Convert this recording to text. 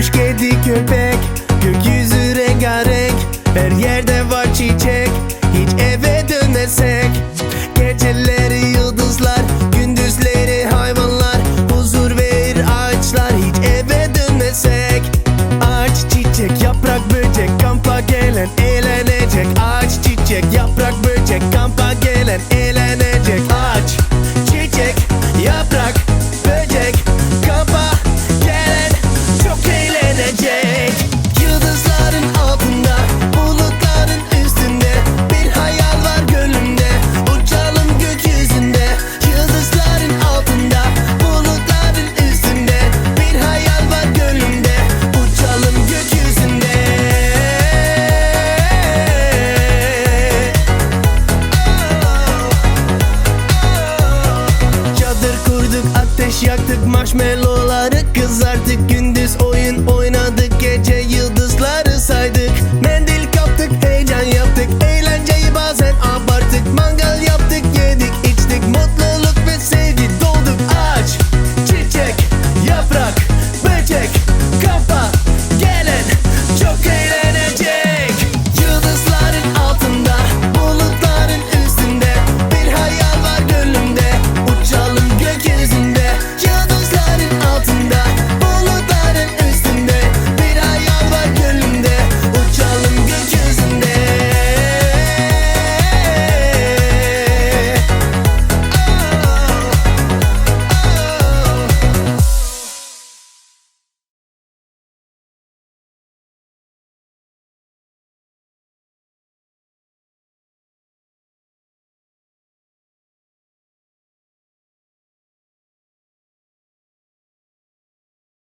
kedi köpek Gökyüzü rengarenk. Her yerde var çiçek Hiç eve dönmesek Geceleri yıldızlar Gündüzleri hayvanlar. Huzur verir ağaçlar Hiç eve dönmesek Ağaç çiçek yaprak böcek Kampa gelen eğlenecek. Ağaç çiçek yaprak böcek Kampa gelen eğlenecek Yaktık marshmallowları. Kızarttık gündüz oyun oyun